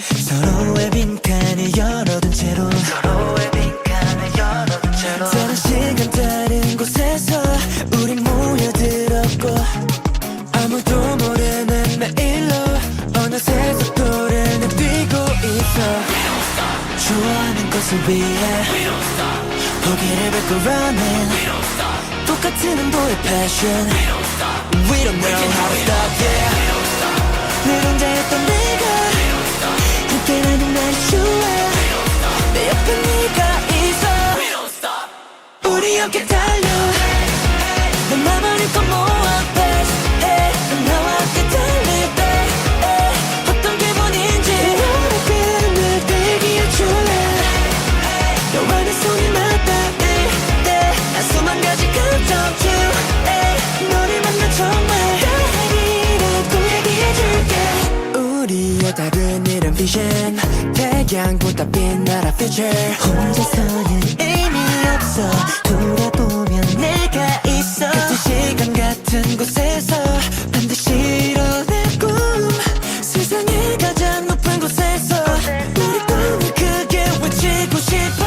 서로의 빈칸을 열어둔 채로. 서로의 빈칸을 열어둔 채로. 다른 시간 다른 곳에서 우린 모여들었고 아무도 모르는 매일로 어느새 속도를 내뛰고 있어. 좋아하는 것을 위해 포기를 running. 똑같은 온도의 passion. We don't know how to stop yeah 늘 혼자였던 내 좋아 내 옆에 네가 있어. 우리 함께 달려 태양보다 빛나라 future. 혼자서는 의미 없어. 돌아보면 내가 있어. 같은 시간 같은 곳에서 반드시 이뤄낼 꿈. 세상의 가장 높은 곳에서 우리 꿈을 크게 외치고 싶어.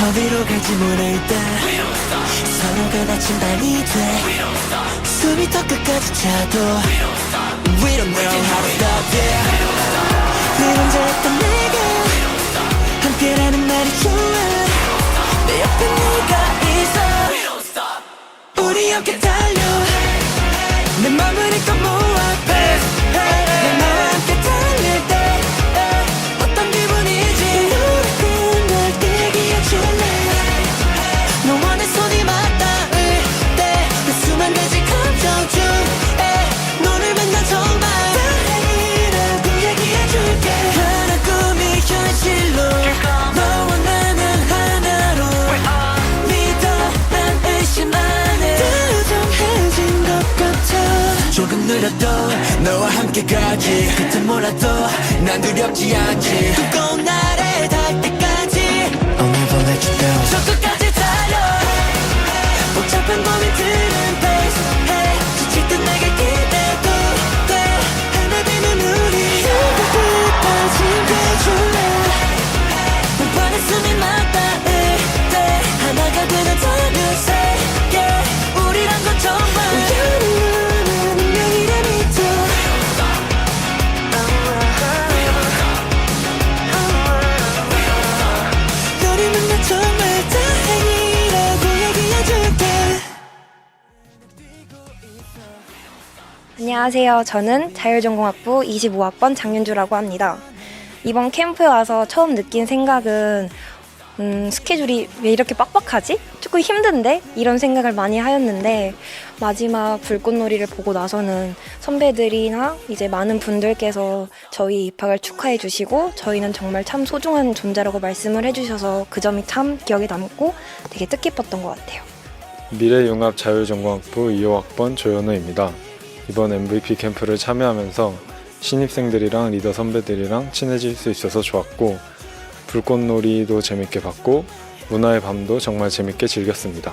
어디로 갈지 모를 때 서로가 다친 밤이 돼. 숨이 더 끝까지 차도 We don't know how to stop yeah 느려도 너와 함께 가지. 끝은 몰라도 난 두렵지 않지. 두꺼운 날 안녕하세요. 저는 자율전공학부 25학번 장윤주라고 합니다. 이번 캠프에 와서 처음 느낀 생각은 음, 스케줄이 왜 이렇게 빡빡하지? 조금 힘든데? 이런 생각을 많이 하였는데 마지막 불꽃놀이를 보고 나서는 선배들이나 이제 많은 분들께서 저희 입학을 축하해 주시고 저희는 정말 참 소중한 존재라고 말씀을 해 주셔서 그 점이 참 기억에 남고 되게 뜻깊었던 것 같아요. 미래융합 자율전공학부 2호학번 조현우입니다. 이번 MVP 캠프를 참여하면서 신입생들이랑 리더 선배들이랑 친해질 수 있어서 좋았고 불꽃놀이도 재밌게 봤고 문화의 밤도 정말 재밌게 즐겼습니다.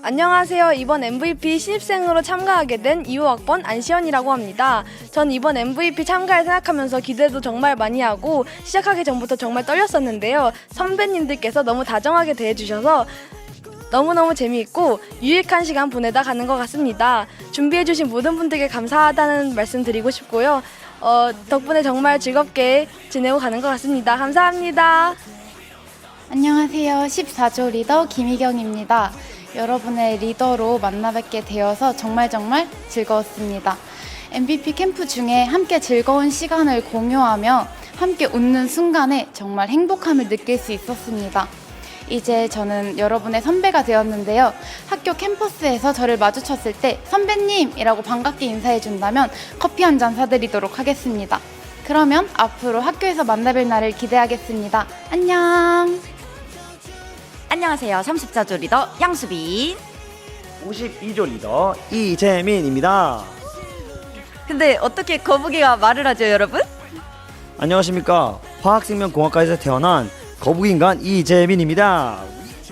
안녕하세요. 이번 MVP 신입생으로 참가하게 된 2호학번 안시연이라고 합니다. 전 이번 MVP 참가를 생각하면서 기대도 정말 많이 하고 시작하기 전부터 정말 떨렸었는데요. 선배님들께서 너무 다정하게 대해주셔서 너무너무 재미있고 유익한 시간 보내다 가는 것 같습니다. 준비해주신 모든 분들께 감사하다는 말씀 드리고 싶고요. 어, 덕분에 정말 즐겁게 지내고 가는 것 같습니다. 감사합니다. 안녕하세요. 14조 리더 김희경입니다. 여러분의 리더로 만나뵙게 되어서 정말 정말 즐거웠습니다. MVP 캠프 중에 함께 즐거운 시간을 공유하며 함께 웃는 순간에 정말 행복함을 느낄 수 있었습니다. 이제 저는 여러분의 선배가 되었는데요. 학교 캠퍼스에서 저를 마주쳤을 때 선배님이라고 반갑게 인사해 준다면 커피 한 잔 사드리도록 하겠습니다. 그러면 앞으로 학교에서 만나뵐 날을 기대하겠습니다. 안녕! 안녕하세요. 34조 리더 양수빈. 52조 리더 이재민입니다. 근데 어떻게 거북이가 말을 하죠, 여러분? 안녕하십니까. 화학생명공학과에서 태어난 거북인간 이재민입니다.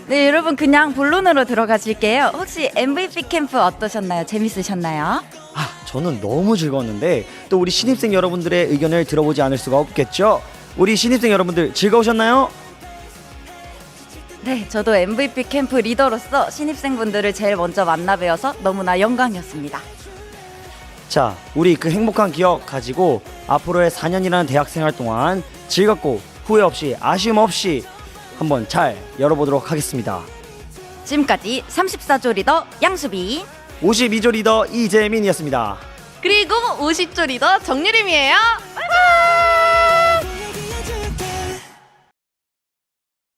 네, 여러분 그냥 본론으로 들어가실게요. 혹시 MVP 캠프 어떠셨나요? 재밌으셨나요? 아, 저는 너무 즐거웠는데 또 우리 신입생 여러분들의 의견을 들어보지 않을 수가 없겠죠. 우리 신입생 여러분들 즐거우셨나요? 네, 저도 MVP 캠프 리더로서 신입생분들을 제일 먼저 만나 뵈어서 너무나 영광이었습니다. 자, 우리 그 행복한 기억 가지고 앞으로의 4년이라는 대학 생활 동안 즐겁고 후회 없이 아쉬움 없이 한번 잘 열어보도록 하겠습니다. 지금까지 34조 리더 양수비 52조 리더 이재민이었습니다. 그리고 50조 리더 정유림이에요.